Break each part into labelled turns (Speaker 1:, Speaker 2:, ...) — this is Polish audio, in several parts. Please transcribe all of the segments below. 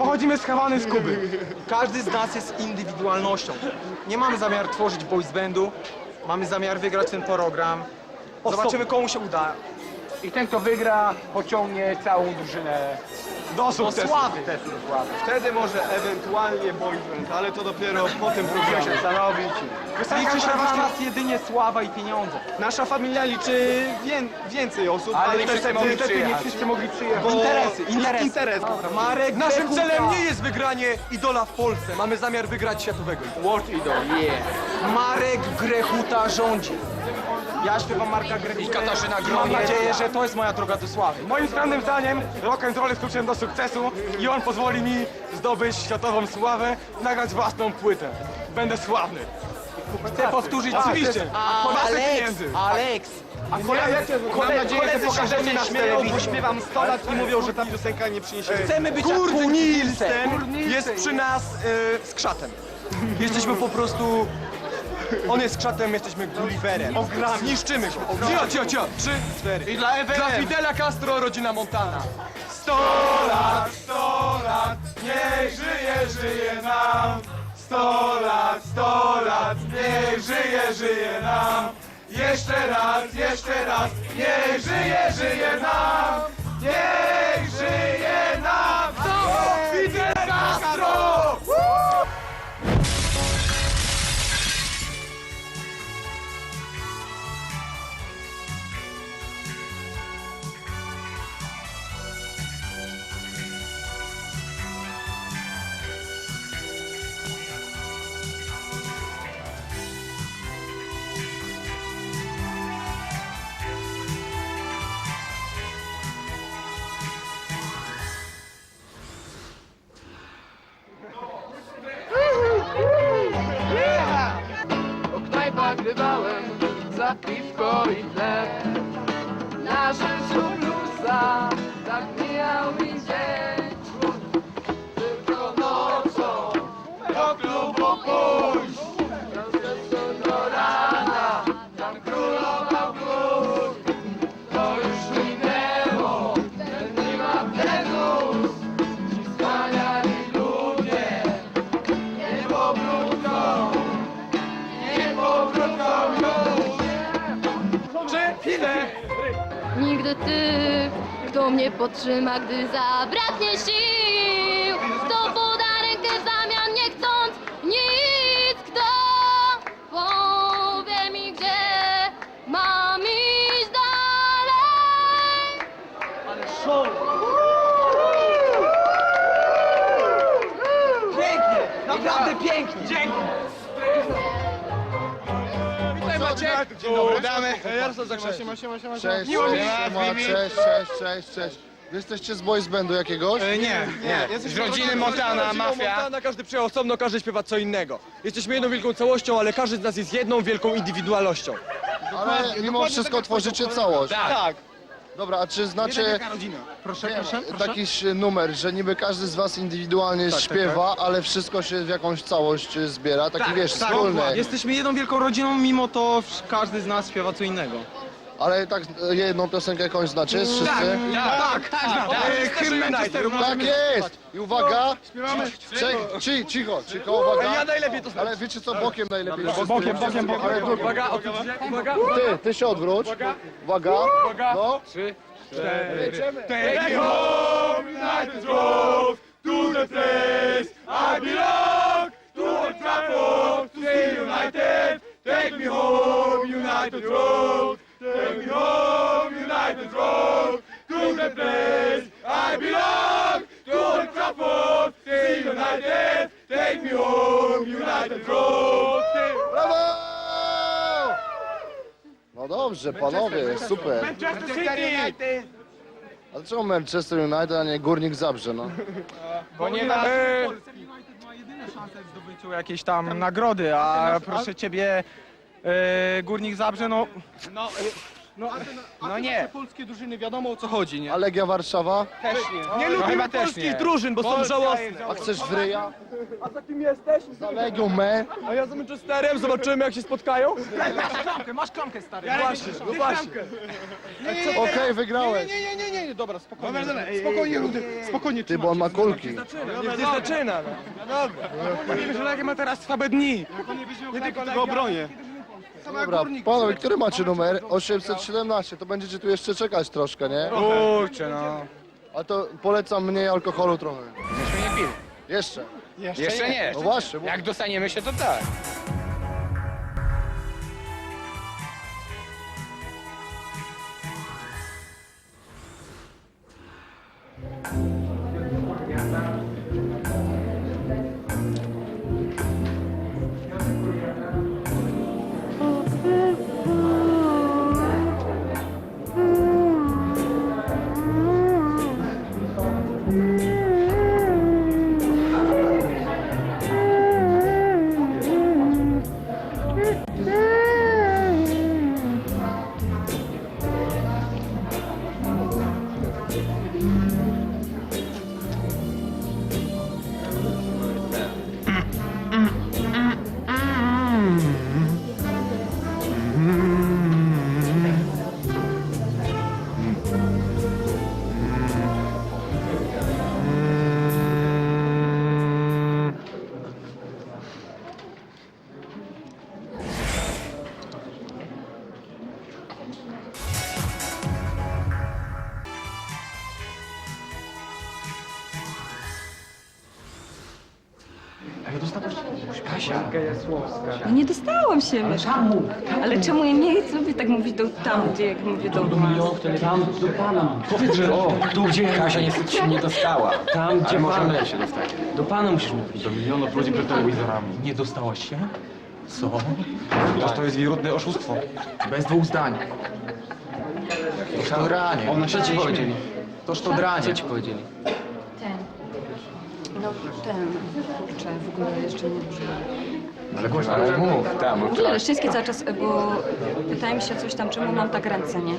Speaker 1: Pochodzimy z Hawany, z Kuby.
Speaker 2: Każdy z nas jest indywidualnością. Nie mamy zamiar tworzyć boys bandu, mamy zamiar wygrać ten program. Zobaczymy komu się uda.
Speaker 1: I ten, kto wygra, pociągnie całą drużynę do sukcesu.
Speaker 2: sławy.
Speaker 3: Wtedy może ewentualnie boyband, ale to dopiero po tym programie.
Speaker 1: się zastanowić.
Speaker 2: Liczy się dla nas jedynie sława i pieniądze.
Speaker 3: Nasza familia liczy wię, więcej osób, ale, nie
Speaker 1: niestety,
Speaker 3: wszyscy mogli
Speaker 1: niestety nie
Speaker 3: przyjechać.
Speaker 1: wszyscy mogli przyjechać.
Speaker 3: Bo-
Speaker 2: Interesy, interesy.
Speaker 3: Interes.
Speaker 2: Marek
Speaker 4: Naszym celem nie jest wygranie idola w Polsce. Mamy zamiar wygrać światowego.
Speaker 1: World Idol, yeah.
Speaker 2: Marek Grechuta rządzi. Ja śpiewam Marka Grechuta. I Katarzyna Mam nadzieję, że to jest moja droga do sławy.
Speaker 1: Moim skromnym zdaniem rock and roll jest kluczem do sukcesu i on pozwoli mi zdobyć światową sławę, nagrać własną płytę. Będę sławny.
Speaker 2: Chcę powtórzyć
Speaker 1: Oczywiście.
Speaker 2: A,
Speaker 1: Masę
Speaker 2: Alex,
Speaker 1: pieniędzy.
Speaker 2: Alex.
Speaker 1: A koledzy,
Speaker 3: Mam nadzieję, że
Speaker 1: koledzy pokażemy
Speaker 3: się
Speaker 1: na
Speaker 3: śmieją, bo śpiewam 100 lat i mówią, że ta piosenka nie przyniesie.
Speaker 2: Chcemy być jak
Speaker 4: Kurt
Speaker 2: Kurt
Speaker 4: Nielsen
Speaker 2: Nielsen.
Speaker 4: jest przy nas e, z krzatem. Jesteśmy po prostu... On jest krzatem, jesteśmy Gulliverem. Zniszczymy go. Cio, cio, cio. Trzy, cztery.
Speaker 2: I dla
Speaker 4: Dla. Fidela Castro, rodzina Montana.
Speaker 1: Sto lat, sto lat, niech żyje, żyje nam. Sto lat, sto lat, niech żyje, żyje nam. Jeszcze raz, jeszcze raz, niech żyje, żyje nam. Niech
Speaker 5: za piwko i
Speaker 6: Nigdy ty, kto mnie podtrzyma, gdy zabraknie sił Kto poda rękę w zamian, nie chcąc nic Kto powie mi, gdzie mam iść dalej
Speaker 2: Naprawdę pięknie. Dzięki.
Speaker 4: Jarosław Zakrzewski.
Speaker 7: Cześć, siema, cześć, cześć, cześć, cześć. Wy jesteście z boys bandu jakiegoś?
Speaker 2: Nie, nie. Z rodziny Montana,
Speaker 4: Rodzina
Speaker 2: mafia.
Speaker 4: Montana, każdy przyjechał osobno, każdy śpiewa co innego. Jesteśmy jedną wielką całością, ale każdy z nas jest jedną wielką indywidualnością.
Speaker 7: Ale mimo wszystko tworzycie całość.
Speaker 4: Tak.
Speaker 7: Dobra, a czy znacie
Speaker 2: Proszę,
Speaker 7: nie, taki numer, że niby każdy z was indywidualnie śpiewa, ale wszystko się w jakąś całość y, zbiera? Taki wiesz, wspólny.
Speaker 2: Jesteśmy jedną wielką rodziną, mimo to każdy z nas śpiewa co innego.
Speaker 7: Ale tak y, jedną piosenkę jakąś znacie wszyscy?
Speaker 2: Tak, tak, tak.
Speaker 4: Hymn Manchesteru.
Speaker 7: Tak jest! I uwaga! Ci, ci, cicho, cicho, uwaga!
Speaker 4: Ja najlepiej to znam.
Speaker 7: Ale wiecie co, bokiem najlepiej.
Speaker 1: Bokiem, bokiem, bokiem.
Speaker 7: Ale tu,
Speaker 4: Uwaga, odwróć uwaga.
Speaker 7: ty, ty się odwróć. Uwaga. No.
Speaker 1: Take me home, United Road, to the place I belong, to Old Trafford, to see United. Take me home, United Road, take me home, United Road, to the place I belong, to Old Trafford, see United. Take me home, United Road.
Speaker 7: Brawo! No dobrze, panowie, super.
Speaker 1: Manchester City!
Speaker 7: Ale czemu Manchester United, a nie Górnik Zabrze, no?
Speaker 1: Bo nie ma...
Speaker 2: United ma jedyne szanse w zdobyciu jakiejś tam nagrody, a proszę ciebie, e, Górnik Zabrze, no,
Speaker 4: No a te, a
Speaker 1: No
Speaker 4: te
Speaker 1: nie.
Speaker 4: nasze polskie drużyny wiadomo o co chodzi, nie?
Speaker 7: A Legia Warszawa?
Speaker 4: Też nie.
Speaker 1: No
Speaker 4: Nie lubimy
Speaker 1: chyba też
Speaker 4: polskich
Speaker 1: nie.
Speaker 4: drużyn, bo są
Speaker 1: Polska
Speaker 4: żałosne.
Speaker 1: jest
Speaker 7: A chcesz w ryja?
Speaker 4: A za kim jesteś?
Speaker 7: Za Legią me?
Speaker 4: A ja z Manchesterem, zobaczymy jak się spotkają.
Speaker 2: Masz klamkę, masz klamkę, stary.
Speaker 4: Właśnie, no właśnie.
Speaker 7: Okej, wygrałeś.
Speaker 4: Nie, nie, nie, nie, nie, dobra, spokojnie. Spokojnie, Rudy, spokojnie,
Speaker 7: Ty, bo on ma kulki.
Speaker 4: Niech nie zaczyna, no. Mówimy, że Legia ma teraz słabe dni. Nie tylko tego obronie.
Speaker 7: Dobra, panowie, który macie numer? 817, to będziecie tu jeszcze czekać troszkę, nie?
Speaker 1: Kurczę, no.
Speaker 7: A to polecam mniej alkoholu trochę.
Speaker 1: Myśmy nie pili.
Speaker 7: Jeszcze.
Speaker 1: Jeszcze nie.
Speaker 7: No właśnie, bo...
Speaker 1: Jak dostaniemy się, to tak.
Speaker 8: No nie dostałam się. Ale czemu? Ale czemu ja nie sobie tak mówić do tam, gdzie jak mówię do was?
Speaker 9: Tam do pana. Powiedz, że o, tu gdzie
Speaker 10: Kasia niestety się nie dostała.
Speaker 9: Tam gdzie
Speaker 10: Ale możemy
Speaker 9: pan.
Speaker 10: się dostać.
Speaker 9: Do pana musisz mówić.
Speaker 10: Do milionów ludzi przed telewizorami.
Speaker 2: Nie dostałaś się? Co? Toż to jest wirutne oszustwo. Bez dwóch zdań. Toż to dranie.
Speaker 10: Ona się ci powiedzieli.
Speaker 2: Toż to dranie.
Speaker 10: Co ci powiedzieli?
Speaker 8: Ten. No ten. Kurczę, w ogóle jeszcze nie użyłam.
Speaker 10: Ale głośno, ale mów. Tam,
Speaker 8: W ogóle Leszczyński cały czas, bo pytałem się coś tam, czemu mam tak ręce, nie?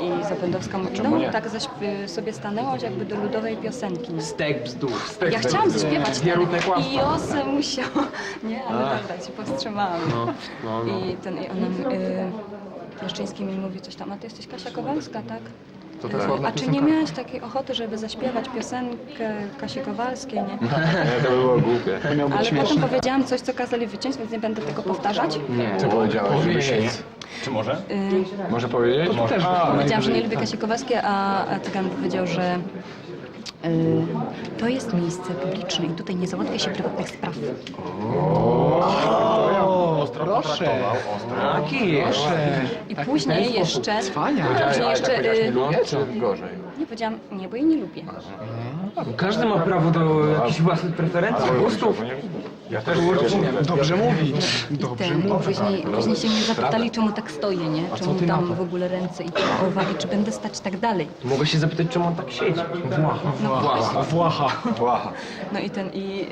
Speaker 8: I Zapędowska mówi, no tak zaśp- sobie stanęłaś jakby do ludowej piosenki, nie?
Speaker 10: Stek bzdur. Stek
Speaker 8: Ja chciałam zaśpiewać
Speaker 10: Wierutne
Speaker 8: ten
Speaker 10: kłamstwa.
Speaker 8: i Josę musiała, nie, ale dobra, ci powstrzymałam. I ten, i ona, y, Leszczyński mi mówi coś tam, a ty jesteś Kasia Kowalska, tak?
Speaker 10: To
Speaker 8: Y,
Speaker 10: tak.
Speaker 8: A czy nie miałaś takiej ochoty, żeby zaśpiewać piosenkę Kasi Kowalskiej, nie?
Speaker 10: To by było głupie.
Speaker 8: Ale potem powiedziałam coś, co kazali wyciąć, więc nie będę tego powtarzać.
Speaker 10: Nie. Co powiedziałeś, żeby się nie...
Speaker 2: Czy może?
Speaker 8: Y,
Speaker 10: Może powiedzieć? Może.
Speaker 8: Powiedziałam, że nie lubię Kasi Kowalskiej, a, a Cygan powiedział, że y, to jest miejsce publiczne i tutaj nie załatwia się prywatnych spraw.
Speaker 10: Taki jeszcze.
Speaker 8: I później jeszcze, później
Speaker 10: Ale tak
Speaker 8: jeszcze, y,
Speaker 10: lubię, czy gorzej?
Speaker 8: nie powiedziałam, nie, bo jej nie lubię.
Speaker 9: Każdy ma prawo do jakichś własnych preferencji, gustów.
Speaker 10: Ja też
Speaker 4: Dobrze mówi.
Speaker 8: I ten, i później, później się mnie zapytali, czemu tak stoję, nie? Czemu dam w ogóle ręce i i czy będę stać tak dalej.
Speaker 9: Mogę się zapytać, czemu on tak siedzi. Włacha.
Speaker 8: No,
Speaker 4: Włacha.
Speaker 10: Błaha.
Speaker 8: no i ten, i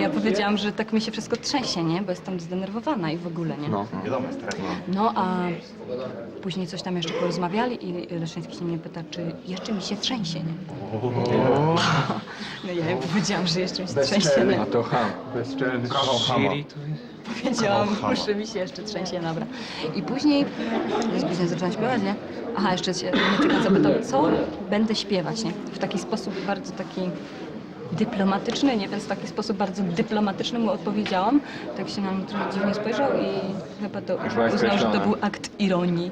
Speaker 8: ja powiedziałam, że tak mi się wszystko trzęsie, nie? Bo jestem zdenerwowana i w ogóle, nie?
Speaker 10: No, wiadomo, stres.
Speaker 8: No a później coś tam jeszcze porozmawiali i Leszyński się mnie pyta, czy jeszcze mi się trzęsie, nie? No ja jej powiedziałam, że jeszcze mi się trzęsie, nie?
Speaker 10: A to ham. Bezczelny. Brawo, hama.
Speaker 8: Powiedziałam, że mi się jeszcze trzęsie, dobra. I później, później zaczęłam śpiewać, nie? Aha, jeszcze się tylko zapytał, co będę śpiewać, nie? W taki sposób bardzo taki dyplomatyczny, nie? Więc w taki sposób bardzo dyplomatyczny mu odpowiedziałam. Tak się na mnie trochę dziwnie spojrzał i chyba to
Speaker 10: byłaś
Speaker 8: uznał, że to
Speaker 10: skreślona.
Speaker 8: był akt ironii.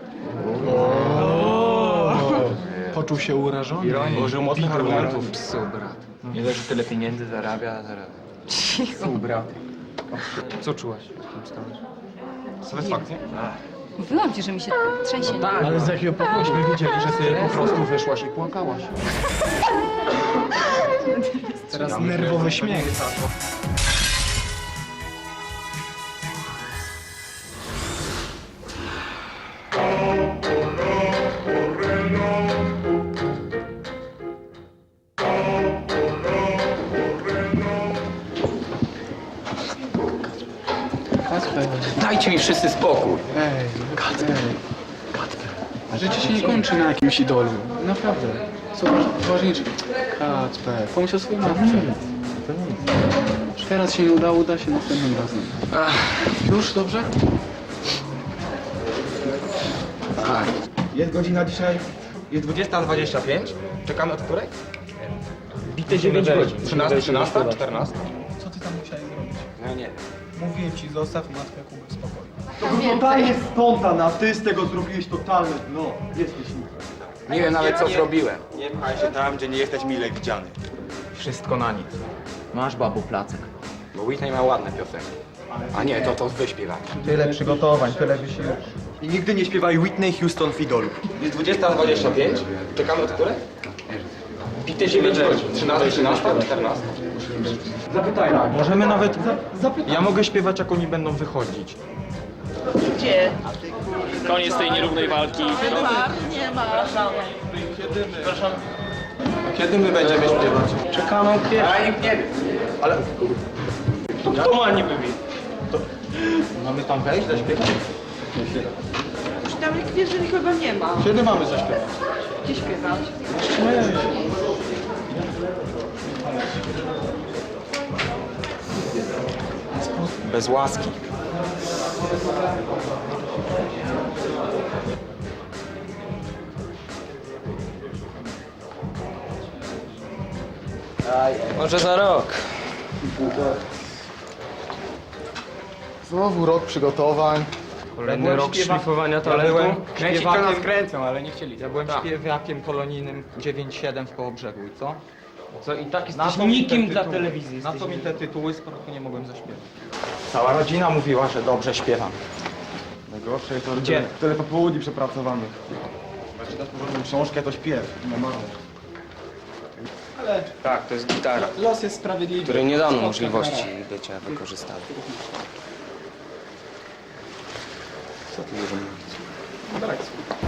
Speaker 4: Poczuł się urażony.
Speaker 2: Użył mocnych argumentów.
Speaker 10: Psu, brat. Nie dość, że tyle pieniędzy zarabia, a teraz...
Speaker 8: Cicho.
Speaker 9: Co czułaś?
Speaker 2: Satysfakcję?
Speaker 8: Mówiłam ci, że mi się trzęsie. nie?
Speaker 4: Ale z jakiego powodu myśmy wiedzieli, że ty po prostu wyszłaś i płakałaś. Teraz nerwowy śmiech.
Speaker 10: Dajcie mi wszyscy spokój.
Speaker 11: Życie się nie kończy na jakimś idolu. Naprawdę. Co ważniejsze. Kacper, pomyśl o swojej matce. Teraz się nie udało, uda się następnym razem. Już, dobrze?
Speaker 2: Jest godzina dzisiaj, jest 20.25. Czekamy od której?
Speaker 9: Bite 9 godzin.
Speaker 2: 13, 13, 14?
Speaker 3: Mówiłem ci, zostaw matkę Kuby w spokoju.
Speaker 4: To był totalnie spontan, a ty z tego zrobiłeś totalny, no, jesteś
Speaker 10: Nie wiem nawet co zrobiłem.
Speaker 1: Nie pchaj się tam, gdzie nie jesteś mile widziany.
Speaker 2: Wszystko na nic.
Speaker 10: Masz babu placek. Bo Whitney ma ładne piosenki. A nie, to to wy śpiewacie.
Speaker 2: Tyle przygotowań, tyle wysiłku.
Speaker 4: I nigdy nie śpiewaj Whitney Houston w idolu.
Speaker 10: Jest 20.25. Czekamy od której? Bite 9 godzin. 13, 13, 14.
Speaker 2: Zapytaj. Tak, możemy nawet... Ja mogę śpiewać, jak oni będą wychodzić.
Speaker 12: Koniec tej nierównej walki.
Speaker 2: Kiedy my będziemy śpiewać?
Speaker 3: Czekamy pierwszej.
Speaker 10: A nikt nie wie.
Speaker 12: Kto ma niby wie?
Speaker 2: Mamy tam wejść, zaśpiewać?
Speaker 13: Tam nikt wie, że nikogo nie ma.
Speaker 2: Kiedy mamy zaśpiewać?
Speaker 13: Gdzie śpiewać?
Speaker 2: Bez łaski.
Speaker 10: Może za rok.
Speaker 7: Znowu rok przygotowań.
Speaker 9: Kolejny rok szlifowania
Speaker 2: Ja
Speaker 9: talentu.
Speaker 2: byłem
Speaker 10: Kręcić to nas
Speaker 2: śpiewakiem,
Speaker 10: kręcą, ale nie chcieli.
Speaker 2: ja byłem śpiewakiem kolonijnym 9-7 w Kołobrzegu i co?
Speaker 9: Co i tak
Speaker 2: Na
Speaker 9: jesteś
Speaker 2: mi
Speaker 9: nikim
Speaker 2: te
Speaker 9: dla
Speaker 2: tytuły?
Speaker 9: telewizji.
Speaker 2: Na co
Speaker 9: jesteś.
Speaker 2: mi te tytuły, skoro tu nie mogłem zaśpiewać? Cała rodzina mówiła, że dobrze śpiewam.
Speaker 4: Najgorsze jest to, że
Speaker 9: Gdzie?
Speaker 4: tyle, tyle popołudni przepracowanych. Jak czytasz porządną książkę, to śpiew. Normalnie.
Speaker 10: Tak, to jest gitara,
Speaker 3: Los jest sprawiedliwy.
Speaker 10: której nie dano możliwości bycia wykorzystanym. Co tu dużo mówić?